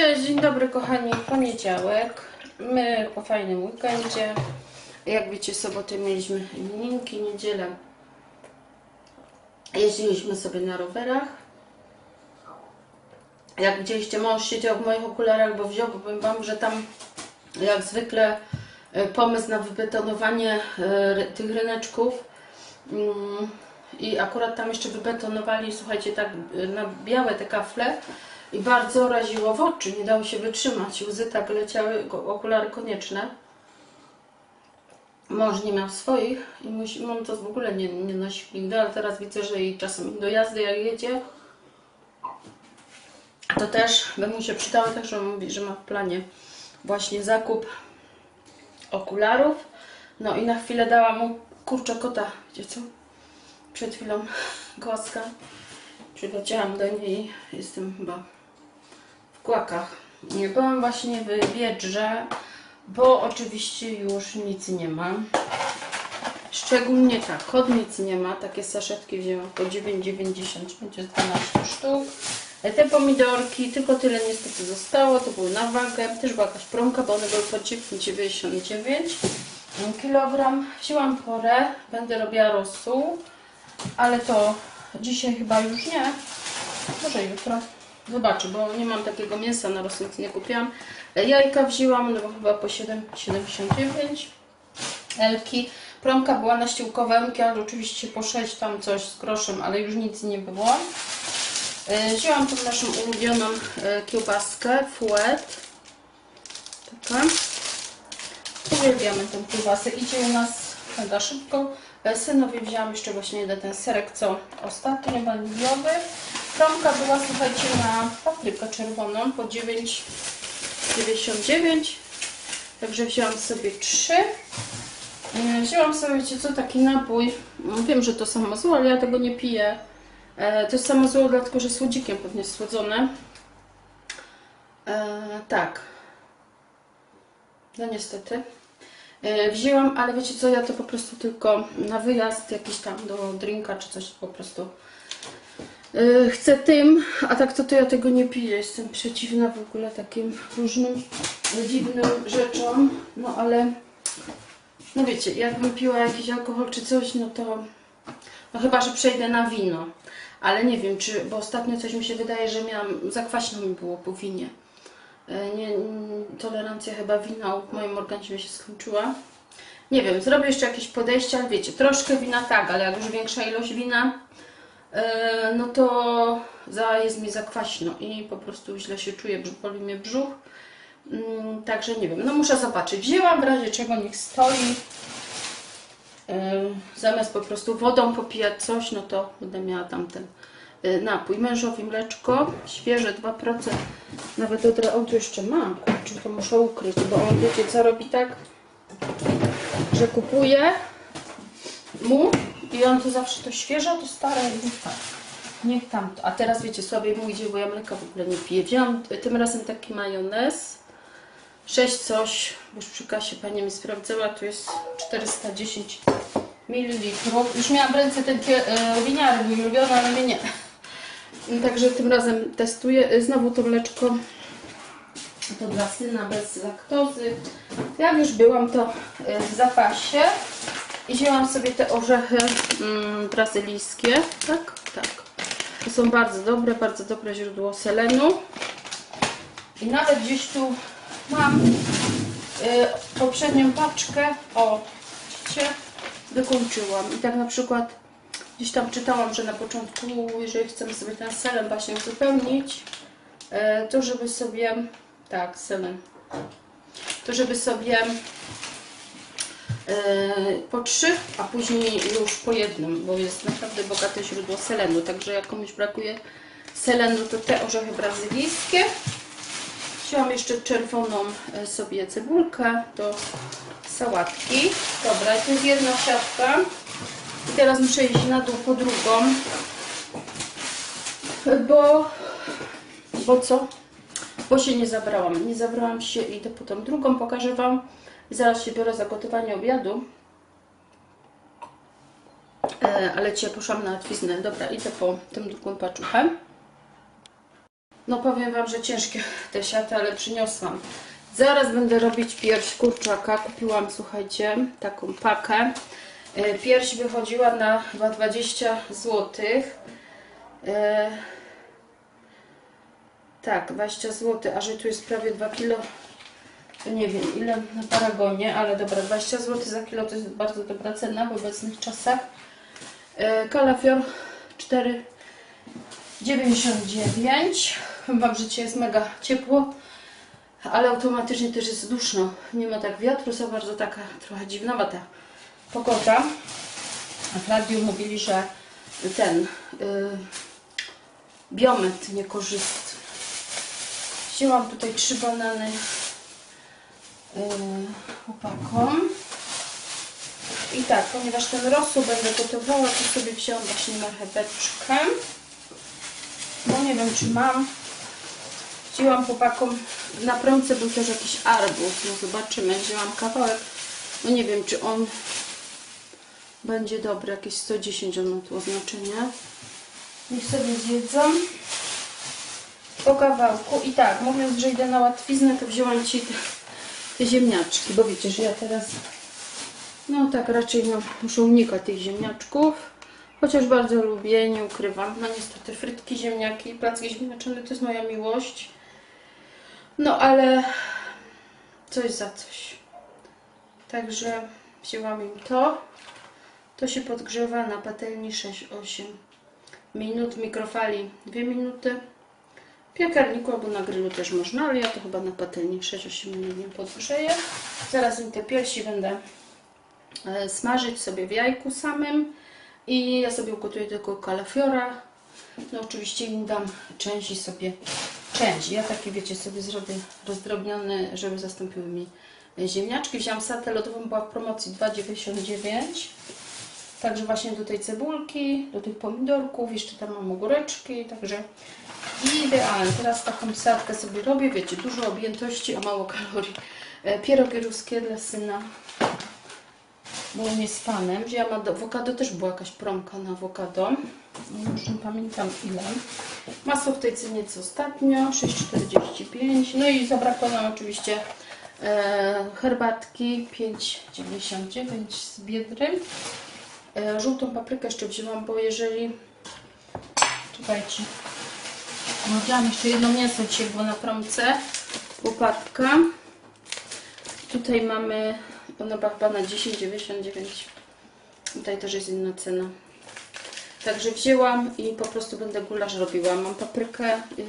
Cześć, dzień dobry kochani, poniedziałek. My po fajnym weekendzie. Jak wiecie, sobotę mieliśmy imieninki, niedzielę. Jeździliśmy sobie na rowerach. Jak widzieliście, mąż siedział w moich okularach, bo wziął, powiem Wam, że tam jak zwykle e, pomysł na wybetonowanie e, tych ryneczków mm, i akurat tam jeszcze wybetonowali, słuchajcie, tak e, na białe te kafle i bardzo raziło w oczy, nie dało się wytrzymać. Łzy tak leciały, okulary konieczne. Mąż nie miał swoich i musi, on to w ogóle nie, nie nosi nigdy, ale teraz widzę, że i czasem do jazdy jak jedzie, to też by mu się przydało, także mówi, że ma w planie właśnie zakup okularów. No i na chwilę dała mu kurczę kota, wiecie co? Przed chwilą kłaska. Przyleciałam do niej, jestem chyba kłakach. Byłam właśnie w Biedrze, bo oczywiście już nic nie ma. Szczególnie tak, kod nic nie ma. Takie saszetki wzięłam po 9,90, będzie 12 sztuk. E, Te pomidorki, tylko tyle niestety zostało, to były na wagę. Też była jakaś promka, bo one były po 9,99 kg. Wzięłam porę, będę robiła rosół, ale to dzisiaj chyba już nie. Może jutro. Zobaczę, bo nie mam takiego mięsa na rosół, więc nie kupiłam. E, Jajka wzięłam, no bo chyba po 7,79 Elki. Promka była na ściółkowe elki, ale oczywiście po 6 tam coś z groszem, ale już nic nie było. E, Wzięłam tą naszą ulubioną e, kiełbaskę, fuet. Taka. Uwielbiamy tą kiełbasę. Idzie u nas mega szybko. Synowi wzięłam jeszcze właśnie jeden ten serek, co ostatnio, waniliowy. Promka była, słuchajcie, na paprykę czerwoną po 9,99. Także wzięłam sobie trzy. E, Wzięłam sobie, wiecie co, taki napój. Mm, Wiem, że to samo zło, ale ja tego nie piję. E, To jest samo zło, dlatego że słodzikiem pewnie słodzone. E, tak. No niestety. E, Wzięłam, ale wiecie co, ja to po prostu tylko na wyjazd jakiś tam do drinka czy coś po prostu chcę tym, a tak to, to ja tego nie piję. Jestem przeciwna w ogóle takim różnym dziwnym rzeczom. No ale no wiecie, jakbym piła jakiś alkohol czy coś, no to no chyba, że przejdę na wino. Ale nie wiem, czy, bo ostatnio coś mi się wydaje, że miałam, za kwaśno mi było po winie. E, Nie, tolerancja chyba wina w moim organizmie się skończyła. Nie wiem, zrobię jeszcze jakieś podejście, ale wiecie, troszkę wina tak, ale jak już większa ilość wina, e, no to za, jest mi za kwaśno i po prostu źle się czuję, boli mnie brzuch. Mm, Także nie wiem, no muszę zobaczyć. Wzięłam w razie czego niech stoi. E, Zamiast po prostu wodą popijać coś, no to będę miała tamten e, napój. Mężowi mleczko, świeże 2%. Nawet od razu tu jeszcze mam, kurczę, to muszę ukryć, bo on wiecie co robi tak, że kupuje mu i on to zawsze to świeże, to stare niech tak. Niech tamto. A teraz wiecie, słabiej mu idzie, bo ja mleka w ogóle nie piję. Wziąłam tym razem taki majonez. 6 coś, bo już przy kasie pani mi sprawdzała, tu jest 410 ml. Już miałam w ręce kie- e, winiary ulubiony, ale mnie nie. Także tym razem testuję. E, Znowu to mleczko to dla syna bez laktozy. Jak już byłam to w zapasie i wzięłam sobie te orzechy mm, brazylijskie. Tak, tak. To są bardzo dobre, bardzo dobre źródło selenu. I nawet gdzieś tu mam y, poprzednią paczkę. O, widzicie? Wykończyłam. I tak na przykład gdzieś tam czytałam, że na początku, jeżeli chcemy sobie ten selen właśnie uzupełnić, y, to żeby sobie, tak, selen, to żeby sobie po trzy, a później już po jednym, bo jest naprawdę bogate źródło selenu. Także jak komuś brakuje selenu, to te orzechy brazylijskie. Wziąłam jeszcze czerwoną e, sobie cebulkę do sałatki. Dobra, to jest jedna siatka. I teraz muszę iść na dół po drugą. Bo... Bo co? Bo się nie zabrałam. Nie zabrałam się, idę po tą drugą, pokażę Wam. I zaraz się biorę za gotowanie obiadu. E, ale dzisiaj poszłam na łatwiznę. Dobra, idę po tym drugą paczuchę. No powiem Wam, że ciężkie te siaty, ale przyniosłam. Zaraz będę robić pierś kurczaka. Kupiłam, słuchajcie, taką pakę. E, Pierś wychodziła na chyba 20 zł. E, tak, 20 zł, a że tu jest prawie 2 kg. Nie wiem ile na paragonie, ale dobra, 20 zł za kilo to jest bardzo dobra cena w obecnych czasach. E, Kalafior 4,99. Wam życie jest mega ciepło, ale automatycznie też jest duszno. Nie ma tak wiatru, za bardzo taka trochę dziwna ta pogoda. A w radiu mówili, że ten y, biomet niekorzystny. Wzięłam tutaj trzy banany chłopakom. I tak, ponieważ ten rosół będę gotowała, to sobie wzięłam właśnie marcheweczkę. Bo nie wiem, czy mam. Wzięłam chłopakom, na promce był też jakiś arbuz, no zobaczymy. Wzięłam kawałek, no nie wiem, czy on będzie dobry, jakieś 110 on ma tu oznaczenie. Niech sobie zjedzą po kawałku. I tak, mówiąc, że idę na łatwiznę, to wzięłam Ci te, ziemniaczki, bo wiecie, że ja teraz no tak, raczej no, muszę unikać tych ziemniaczków. Chociaż bardzo lubię, nie ukrywam. No niestety frytki, ziemniaki, placki ziemniaczane to jest moja miłość. No ale coś za coś. Także wzięłam im to. To się podgrzewa na patelni 6-8 minut, mikrofali 2 minuty. Piekarniku albo na grillu też można, ale ja to chyba na patelni 6-8 minut podgrzeję. Zaraz im te piersi będę e, smażyć sobie w jajku samym i ja sobie ugotuję tylko kalafiora. No oczywiście im dam części sobie część. Ja taki wiecie sobie zrobię rozdrobniony, żeby zastąpiły mi ziemniaczki. Wziąłam satę lodową, była w promocji 2,99. Także właśnie do tej cebulki, do tych pomidorków, jeszcze tam mam ogóreczki, także idealnie. Teraz taką satkę sobie robię, wiecie, dużo objętości, a mało kalorii. E, Pierogi ruskie dla syna, bo on jest fanem. Wzięłam ado- awokado, też była jakaś promka na awokado. Już nie pamiętam ile. Masło w tej cenie co ostatnio, 6,45. No i zabrakło nam oczywiście e, herbatki 5,99 z Biedry. E, żółtą paprykę jeszcze wzięłam, bo jeżeli... Czekajcie. Wzięłam jeszcze jedno mięso dzisiaj było na promce. Łopatka. Tutaj mamy, ona była na 10,99. Tutaj też jest inna cena. Także wzięłam i po prostu będę gulasz robiła. Mam paprykę, yy,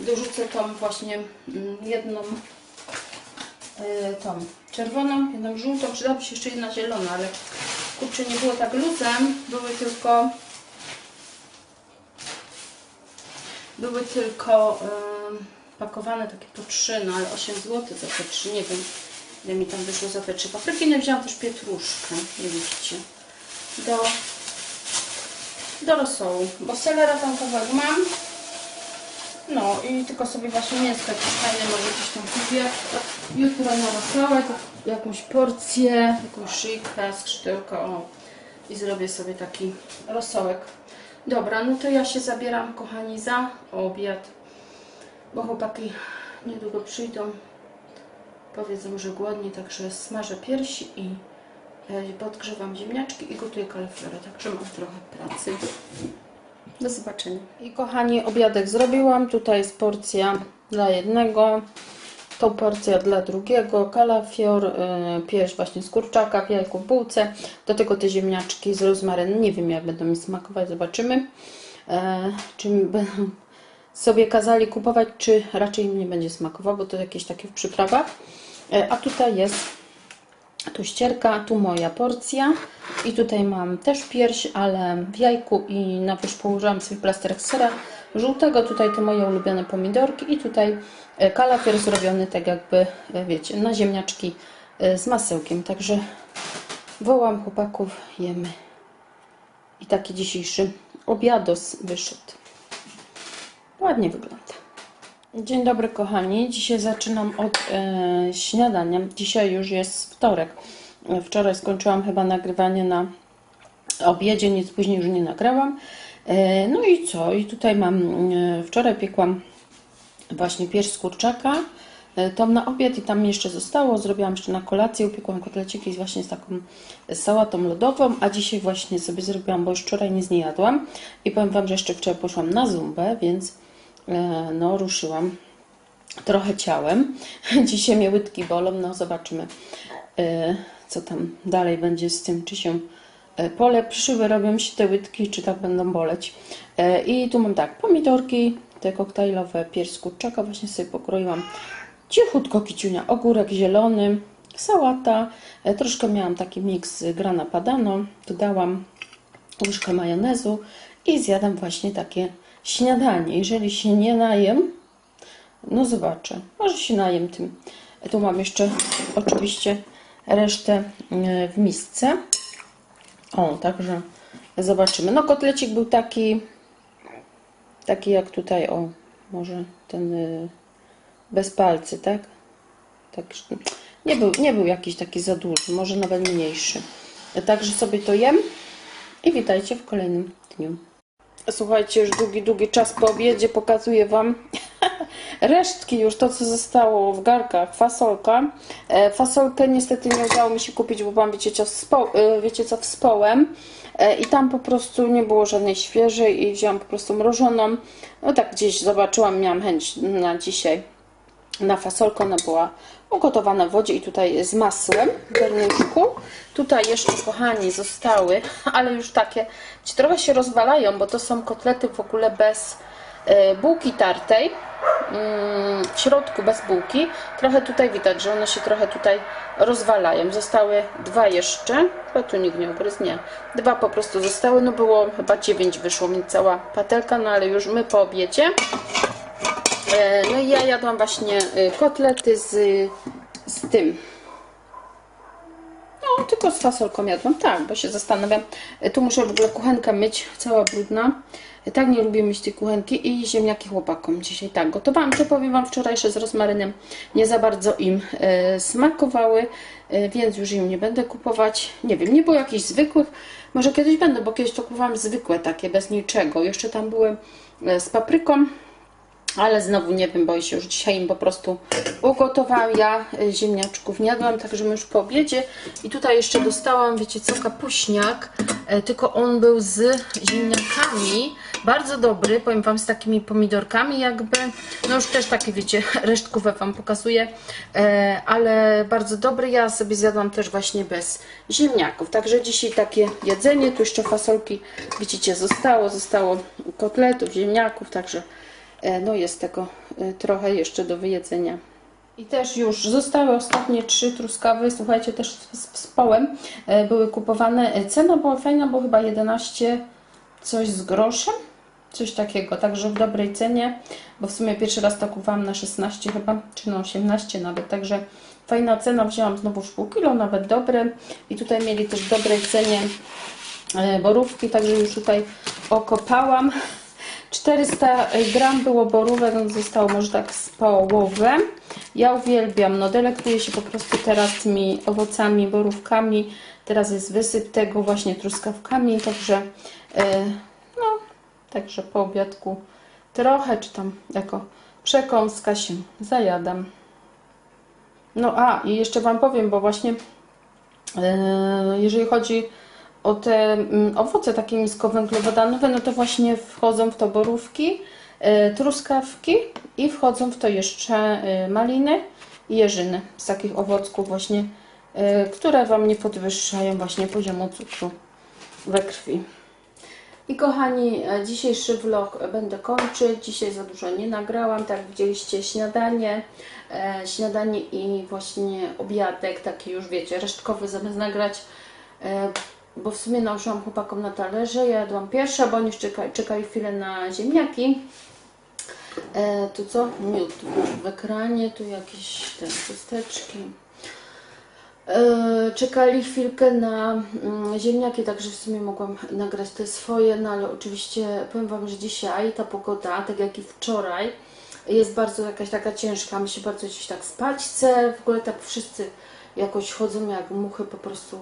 dorzucę tą właśnie mm, jedną yy, tą czerwoną, jedną żółtą. Przydałaby się jeszcze jedna zielona, ale kurczę nie było tak luzem. Były tylko były tylko yy, pakowane takie po trzy, no ale 8 zł za te trzy, nie wiem ile mi tam wyszło za te trzy papryki. No i wzięłam też pietruszkę, nie widzicie, do do rosołu, bo selera tam kawałek mam. No i tylko sobie właśnie mięsko jakieś fajne może gdzieś tam kupię. Jutro na rosołek, jakąś porcję, jakąś szyjkę, skrzydełka, o. I zrobię sobie taki rosołek. Dobra, no to ja się zabieram, kochani, za obiad. Bo chłopaki niedługo przyjdą. Powiedzą, że głodni, także smażę piersi i e, podgrzewam ziemniaczki i gotuję kalafiorę, także mam trochę pracy. Do zobaczenia. I kochani, obiadek zrobiłam. Tutaj jest porcja dla jednego, tą porcja dla drugiego, kalafior, yy, pierś właśnie z kurczaka w jajku w bułce, do tego te ziemniaczki z rozmarynem. Nie wiem jak będą mi smakować, zobaczymy. E, czy będą sobie kazali kupować, czy raczej im nie będzie smakował, bo to jakieś takie w przyprawach. E, a tutaj jest tu ścierka, tu moja porcja i tutaj mam też pierś, ale w jajku i na wierzch położyłam sobie plasterek sera żółtego, tutaj te moje ulubione pomidorki i tutaj e, kalafior zrobiony tak jakby, e, wiecie, na ziemniaczki e, z masełkiem, także wołam chłopaków, jemy i taki dzisiejszy obiados wyszedł. Ładnie wygląda. Dzień dobry kochani. Dzisiaj zaczynam od e, śniadania. Dzisiaj już jest wtorek. Wczoraj skończyłam chyba nagrywanie na obiedzie, nic później już nie nagrałam. E, No i co? I tutaj mam, e, wczoraj piekłam właśnie pierś z kurczaka, e, tą na obiad i tam jeszcze zostało. Zrobiłam jeszcze na kolację, upiekłam kotleciki właśnie z taką sałatą lodową, a dzisiaj właśnie sobie zrobiłam, bo już wczoraj nic nie jadłam. I powiem Wam, że jeszcze wczoraj poszłam na zumbę, więc no ruszyłam trochę ciałem. Dzisiaj mnie łydki bolą, no zobaczymy co tam dalej będzie z tym, czy się polepszyły, robią się te łydki, czy tak będą boleć. E, I tu mam tak, pomidorki, te koktajlowe, pierś kurczaka, właśnie sobie pokroiłam cichutko kiciunia, ogórek zielony, sałata, e, troszkę miałam taki miks grana padano, dodałam łyżkę majonezu i zjadam właśnie takie śniadanie. Jeżeli się nie najem, no zobaczę. Może się najem tym. Tu mam jeszcze oczywiście resztę e, w misce. O, także zobaczymy. No kotlecik był taki taki jak tutaj, o, może ten y, bez palcy, tak? Tak, nie był, nie był jakiś taki za duży, może nawet mniejszy. Także sobie to jem i witajcie w kolejnym dniu. Słuchajcie, już długi, długi czas po obiedzie pokazuję Wam resztki już, to co zostało w garkach, fasolka. E, fasolkę niestety nie udało mi się kupić, bo mam, wiecie co, wspo, e, wiecie co, wspołem e, i tam po prostu nie było żadnej świeżej i wziąłam po prostu mrożoną. No tak gdzieś zobaczyłam, miałam chęć na dzisiaj na fasolkę, ona była ugotowana w wodzie i tutaj z masłem w garnuszku. Tutaj jeszcze, kochani, zostały, ale już takie, trochę się rozwalają, bo to są kotlety w ogóle bez bułki tartej. Mm, W środku bez bułki. Trochę tutaj widać, że one się trochę tutaj rozwalają. Zostały dwa jeszcze. Chyba tu nikt nie ugryzł, nie. Dwa po prostu zostały. No było chyba dziewięć wyszło mi cała patelka, no ale już my po obiedzie. E, No i ja jadłam właśnie y, kotlety z, z tym. Tylko z fasolką jadłam, tak, bo się zastanawiam. E, Tu muszę w ogóle kuchenkę myć, cała brudna. E, Tak nie lubię myć tej kuchenki i ziemniaki chłopakom dzisiaj tak gotowałam. To powiem Wam wczorajsze z rozmarynem nie za bardzo im e, smakowały, e, więc już im nie będę kupować. Nie wiem, nie było jakichś zwykłych. Może kiedyś będę, bo kiedyś to kupowałam zwykłe takie, bez niczego. Jeszcze tam były e, z papryką. Ale znowu nie wiem, bo się już dzisiaj im po prostu ugotowałam. Ja y, ziemniaczków nie jadłam, także już po obiedzie. I tutaj jeszcze dostałam, wiecie co, kapuśniak, e, tylko on był z ziemniakami. Bardzo dobry, powiem Wam, z takimi pomidorkami jakby. No już też takie, wiecie, resztkówę Wam pokazuję, e, ale bardzo dobry. Ja sobie zjadłam też właśnie bez ziemniaków. Także dzisiaj takie jedzenie. Tu jeszcze fasolki, widzicie, zostało. Zostało kotletów, ziemniaków, także No jest tego e, trochę jeszcze do wyjedzenia. I też już zostały ostatnie trzy truskawy, słuchajcie, też z połem e, były kupowane. E, Cena była fajna, bo chyba 11 coś z groszem, coś takiego, także w dobrej cenie, bo w sumie pierwszy raz to kupowałam na 16 chyba, czy na 18 nawet, także fajna cena, wzięłam znowu pół kilo, nawet dobre i tutaj mieli też w dobrej cenie e, borówki, także już tutaj okopałam. 400 gram było borówek, no zostało może tak z połowę. Ja uwielbiam, no delektuję się po prostu teraz tymi owocami, borówkami. Teraz jest wysyp tego właśnie truskawkami, także e, no, także po obiadku trochę, czy tam jako przekąska się zajadam. No a, i jeszcze Wam powiem, bo właśnie e, jeżeli chodzi o te mm, owoce takie niskowęglowodanowe, no to właśnie wchodzą w to borówki, e, truskawki i wchodzą w to jeszcze e, maliny i jeżyny z takich owocków właśnie, e, które Wam nie podwyższają właśnie poziomu cukru we krwi. I kochani, dzisiejszy vlog będę kończyć. Dzisiaj za dużo nie nagrałam. Tak widzieliście śniadanie, e, śniadanie i właśnie obiadek, taki już wiecie, resztkowy zamiast nagrać, e, bo w sumie nałożyłam chłopakom na talerze. Ja jadłam pierwsza, bo oni czekali, czekali chwilę na ziemniaki. E, tu co? Miód w ekranie, tu jakieś te chusteczki. E, Czekali chwilkę na mm, ziemniaki, także w sumie mogłam nagrać te swoje, no ale oczywiście powiem Wam, że dzisiaj ta pogoda, tak jak i wczoraj, jest bardzo jakaś taka ciężka. Mi się bardzo gdzieś tak spać chce. W ogóle tak wszyscy jakoś chodzą jak muchy po prostu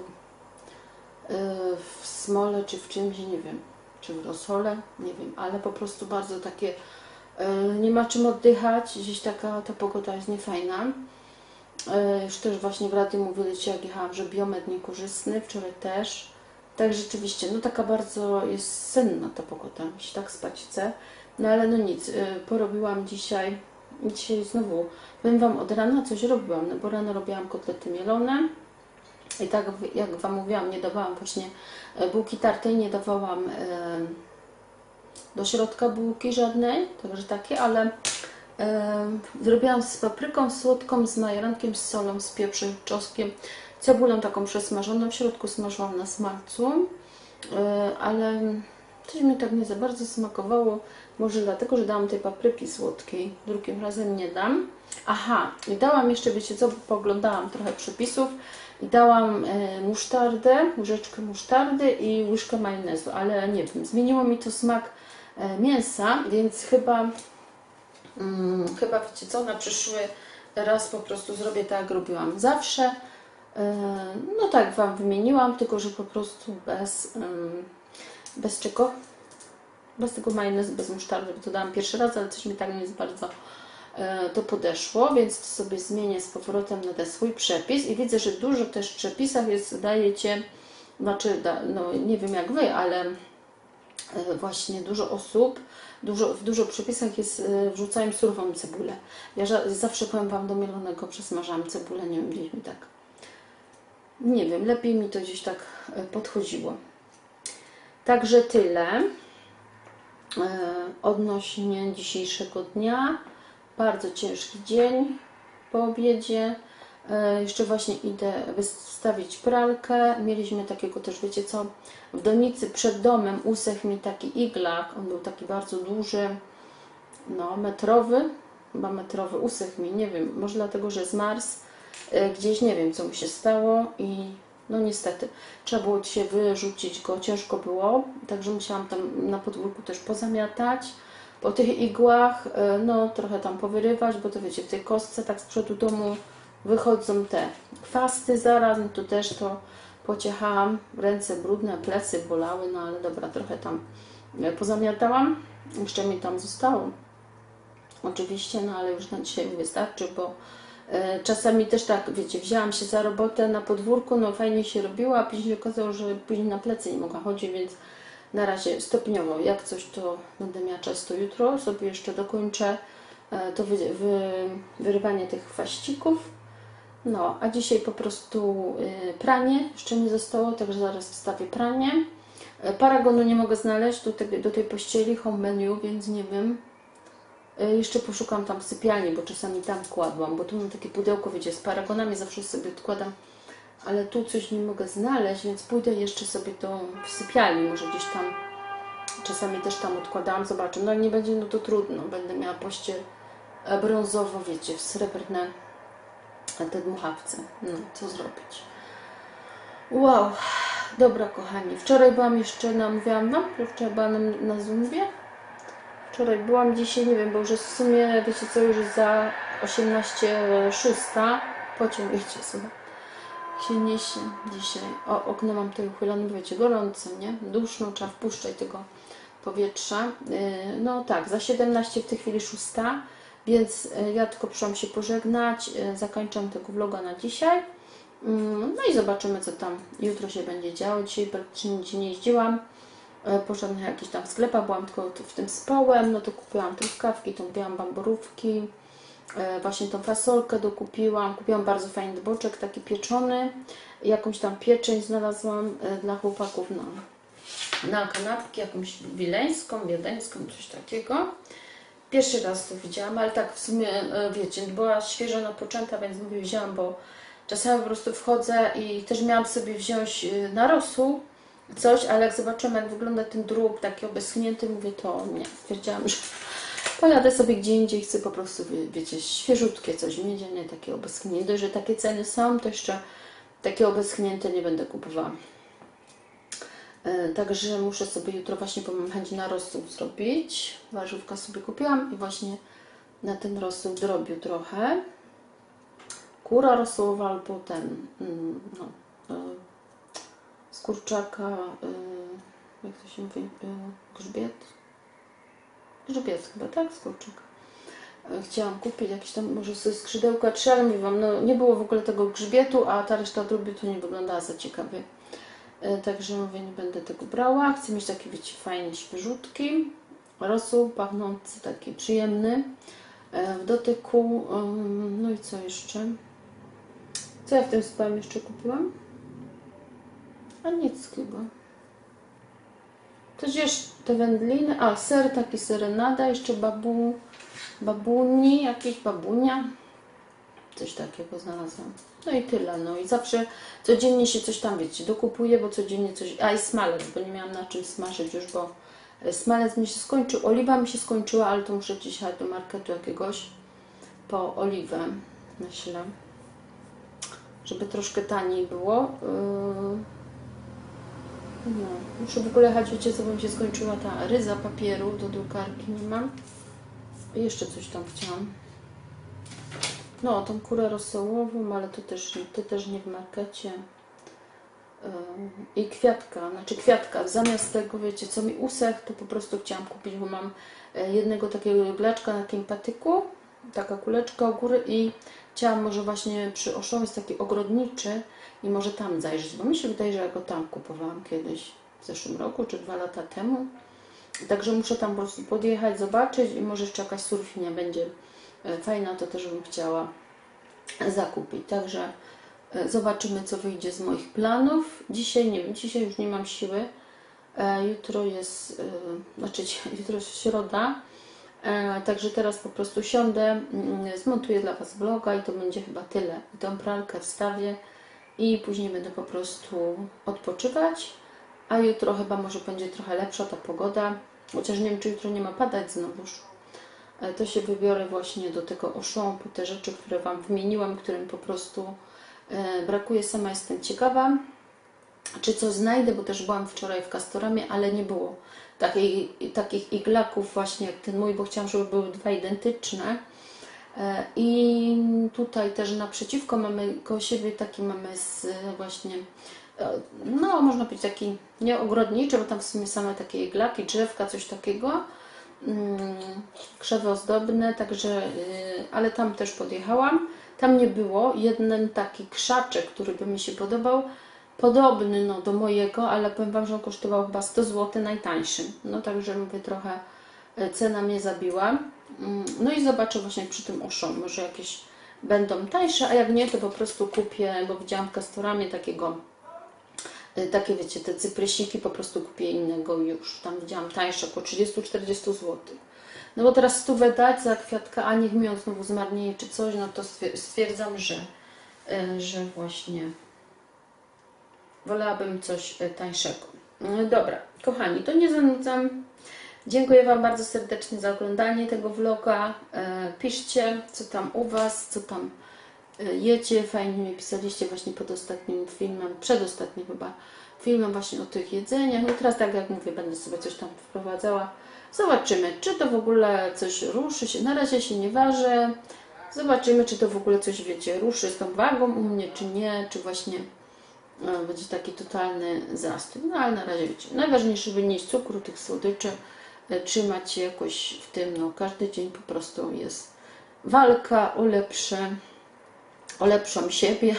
w smole czy w czymś, nie wiem. czy w rosole, nie wiem, ale po prostu bardzo takie, e, nie ma czym oddychać, gdzieś taka ta pogoda jest niefajna. E, Już też właśnie w radiu mówili Ci, jak jechałam, że biometr niekorzystny, wczoraj też. Tak rzeczywiście, no taka bardzo jest senna ta pogoda, mi się tak spać chce. No ale no nic, y, porobiłam dzisiaj, dzisiaj znowu, powiem Wam, od rana coś robiłam, no bo rano robiłam kotlety mielone i tak jak Wam mówiłam, nie dawałam właśnie e, bułki tartej, nie dawałam e, do środka bułki żadnej, także takie, ale e, zrobiłam z papryką słodką, z majerankiem, z solą, z pieprzem, czosnkiem, cebulą taką przesmażoną, w środku smażyłam na smalcu, ale coś mi tak nie za bardzo smakowało, może dlatego, że dałam tej papryki słodkiej, drugim razem nie dam. Aha, i dałam jeszcze, wiecie co, poglądałam trochę przepisów i dałam e, musztardę, łyżeczkę musztardy i łyżkę majonezu, ale nie wiem, zmieniło mi to smak e, mięsa, więc chyba, mm, chyba wiecie co, na przyszły raz po prostu zrobię tak, jak robiłam zawsze. E, no tak Wam wymieniłam, tylko że po prostu bez, em, bez czego? Bez tego majonezu, bez musztardy, bo to dałam pierwszy raz, ale coś mi tak nie za bardzo e, to podeszło, więc sobie zmienię z powrotem na ten swój przepis i widzę, że dużo też w przepisach jest, dajecie, znaczy, no nie wiem jak Wy, ale e, właśnie dużo osób, dużo, w dużo przepisach jest, e, wrzucają surową cebulę. Ja zawsze powiem Wam do mielonego przesmażałam cebulę, nie wiem, gdzieś mi tak, nie wiem, lepiej mi to gdzieś tak podchodziło. Także tyle odnośnie dzisiejszego dnia. Bardzo ciężki dzień po obiedzie. E, Jeszcze właśnie idę wystawić pralkę. Mieliśmy takiego też, wiecie co, w donicy przed domem usechł mi taki iglak. On był taki bardzo duży, no metrowy, chyba metrowy, usechł mi, nie wiem, może dlatego, że zmarzł. E, Gdzieś nie wiem, co mu się stało i no niestety, trzeba było się wyrzucić go, ciężko było, także musiałam tam na podwórku też pozamiatać. Po tych igłach, e, no trochę tam powyrywać, bo to wiecie, w tej kostce tak z przodu domu wychodzą te kwasty zaraz, no to też to pociechałam, ręce brudne, plecy bolały, no ale dobra, trochę tam e, pozamiatałam, jeszcze mi tam zostało. Oczywiście, no ale już na dzisiaj wystarczy, bo czasami też tak, wiecie, wzięłam się za robotę na podwórku, no fajnie się robiło, a później okazało, że później na plecy nie mogła chodzić, więc na razie stopniowo, jak coś to będę miała czas, to jutro sobie jeszcze dokończę e, to wy, wy, wyrywanie tych chwaścików. No, a dzisiaj po prostu y, pranie jeszcze mi zostało, także zaraz wstawię pranie. E, Paragonu nie mogę znaleźć do, tej- do tej pościeli, home menu, więc nie wiem. E, Jeszcze poszukam tam sypialni, bo czasami tam kładłam, bo tu mam takie pudełko, wiecie, z paragonami zawsze sobie odkładam, ale tu coś nie mogę znaleźć, więc pójdę jeszcze sobie to w sypialni, może gdzieś tam, czasami też tam odkładałam, zobaczę. No nie będzie, no to trudno, będę miała pościel brązowo, wiecie, w srebrne te dmuchawce. No, co zrobić? Wow, dobra kochani, wczoraj byłam jeszcze, na, mówiłam Wam, wczoraj byłam na, na Zumbie. Wczoraj byłam, dzisiaj nie wiem, bo już jest w sumie, wiecie co, już za 18.06. Pociąg jedzie, słuchaj. Się niesie dzisiaj. O, okno mam tutaj uchylone, bo wiecie, gorąco, nie? Duszno, trzeba wpuszczać tego powietrza. Yy, No tak, za 17 w tej chwili 6, więc yy, ja tylko przyszłam się pożegnać. Zakończam tego vloga na dzisiaj. Mm, No i zobaczymy, co tam jutro się będzie działo. Dzisiaj praktycznie nie jeździłam e, po żadnych jakichś tam sklepach, byłam tylko w tym z połem, no to kupiłam truskawki, tą kupiłam bamborówki, e, właśnie tą fasolkę dokupiłam, kupiłam bardzo fajny boczek, taki pieczony, jakąś tam pieczeń znalazłam e, dla chłopaków na, na kanapki, jakąś wileńską, wiedeńską, coś takiego. Pierwszy raz to widziałam, ale tak w sumie, e, wiecie, była świeżo napoczęta, więc mówię, wzięłam, bo czasami po prostu wchodzę i też miałam sobie wziąć e, na rosół coś, ale jak zobaczyłam, jak wygląda ten drób taki obeschnięty, mówię, to nie, stwierdziłam, że pojadę sobie gdzie indziej, chcę po prostu, wie- wiecie, świeżutkie coś nie takie obeschnięte. Że takie ceny są, to jeszcze takie obeschnięte nie będę kupowała. E, Także muszę sobie jutro właśnie po mam chęć na rosół zrobić. Warzywka sobie kupiłam i właśnie na ten rosół drobiu trochę. Kura rosołowa albo ten, mm, no, kurczaka, y, jak to się mówi, y, grzbiet. Grzbiet chyba, tak? Skurczyk. E, Chciałam kupić jakieś tam może ze skrzydełka trzy, ale Wam, no nie było w ogóle tego grzbietu, a ta reszta odrobitu nie wyglądała za ciekawie. Także mówię, nie będę tego brała. Chcę mieć takie, wiecie, fajne świeżutki. Rosół pachnący, taki przyjemny w dotyku. No i co jeszcze? Co ja w tym spałem jeszcze kupiłam? A nic chyba. Jeszcze, te wędliny, a ser, taki serenada, jeszcze babu, babuni, jakieś babunia. Coś takiego znalazłam. No i tyle, no i zawsze codziennie się coś tam, wiecie, dokupuję, bo codziennie coś, a i smalec, bo nie miałam na czym smażyć już, bo e, smalec mi się skończył, oliwa mi się skończyła, ale to muszę jechać do marketu jakiegoś po oliwę, myślę, żeby troszkę taniej było. Yy. No, muszę w ogóle jechać, wiecie co, bo mi się skończyła ta ryza papieru, do drukarki nie mam. I jeszcze coś tam chciałam. No, tą kurę rosołową, ale to też, to też nie w markecie. Yy, I kwiatka, znaczy kwiatka. Zamiast tego, wiecie, co mi usech, to po prostu chciałam kupić, bo mam e, jednego takiego glaczka na takim patyku, taka kuleczka u góry i chciałam może właśnie przy Oszą jest taki ogrodniczy i może tam zajrzeć, bo mi się wydaje, że ja go tam kupowałam kiedyś w zeszłym roku czy dwa lata temu. Także muszę tam po prostu podjechać, zobaczyć i może jeszcze jakaś surfinia będzie e, fajna, to też bym chciała zakupić. Także e, zobaczymy, co wyjdzie z moich planów. Dzisiaj nie wiem, dzisiaj już nie mam siły. E, Jutro jest, znaczy jutro jest środa, także teraz po prostu siądę, mm, zmontuję dla Was vloga i to będzie chyba tyle. Tą pralkę wstawię i później będę po prostu odpoczywać. A jutro chyba może będzie trochę lepsza ta pogoda, chociaż nie wiem, czy jutro nie ma padać znowuż. E, To się wybiorę właśnie do tego Auchan po te rzeczy, które Wam wymieniłam, którym po prostu e, brakuje. Sama jestem ciekawa, czy coś znajdę, bo też byłam wczoraj w Castoramie, ale nie było takiej, takich iglaków właśnie jak ten mój, bo chciałam, żeby były dwa identyczne. E, I tutaj też naprzeciwko mamy koło siebie taki mamy z właśnie, e, no można powiedzieć taki nie ogrodniczy, bo tam w sumie same takie iglaki, drzewka, coś takiego. Mm, Krzewy ozdobne, także, y, ale tam też podjechałam. Tam nie było. Jeden taki krzaczek, który by mi się podobał, podobny no, do mojego, ale powiem Wam, że on kosztował chyba 100 zł najtańszy. No także mówię, trochę e, cena mnie zabiła. Mm, No i zobaczę właśnie przy tym Auchan, może jakieś będą tańsze, a jak nie, to po prostu kupię, bo widziałam w Castoramie takiego y, takie wiecie, te cyprysiki po prostu kupię innego już. Tam widziałam tańsze, około 30-40 zł. No bo teraz stówę dać za kwiatka, a niech mi on znowu zmarnieje czy coś, no to stwier- stwierdzam, że, y, że właśnie wolałabym coś y, tańszego. No dobra, kochani, to nie zanudzam. Dziękuję Wam bardzo serdecznie za oglądanie tego vloga. E, Piszcie, co tam u Was, co tam e, jecie. Fajnie mi pisaliście właśnie pod ostatnim filmem, przedostatnim chyba filmem właśnie o tych jedzeniach. No teraz tak jak mówię, będę sobie coś tam wprowadzała. Zobaczymy, czy to w ogóle coś ruszy się. Na razie się nie ważę. Zobaczymy, czy to w ogóle coś, wiecie, ruszy z tą wagą u mnie, czy nie, czy właśnie e, będzie taki totalny zastój. No ale na razie wiecie, najważniejsze, żeby nie cukru, tych słodyczy, e, trzymać się jakoś w tym, no każdy dzień po prostu jest walka o lepsze, o lepszą siebie,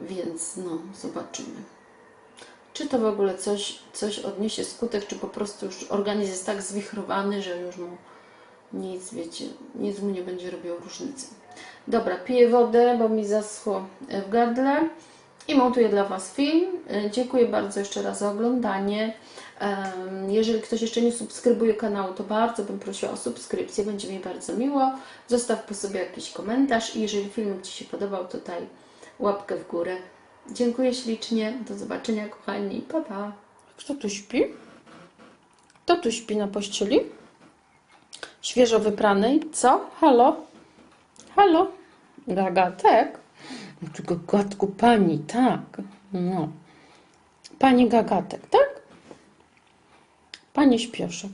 więc no zobaczymy. Czy to w ogóle coś, coś odniesie skutek, czy po prostu już organizm jest tak zwichrowany, że już mu nic, wiecie, nic mu nie będzie robiło różnicy. Dobra, piję wodę, bo mi zaschło e, w gardle i montuję dla Was film. E, Dziękuję bardzo jeszcze raz za oglądanie. Jeżeli ktoś jeszcze nie subskrybuje kanału, to bardzo bym prosiła o subskrypcję, będzie mi bardzo miło. Zostaw po sobie jakiś komentarz i jeżeli filmik Ci się podobał, to daj łapkę w górę. Dziękuję ślicznie, do zobaczenia kochani, pa pa. Kto tu śpi? Kto tu śpi na pościeli? Świeżo wypranej, co? Halo? Halo? Gagatek? Czy gagatku pani, tak. No. Pani Gagatek, tak? Pani Śpioszek.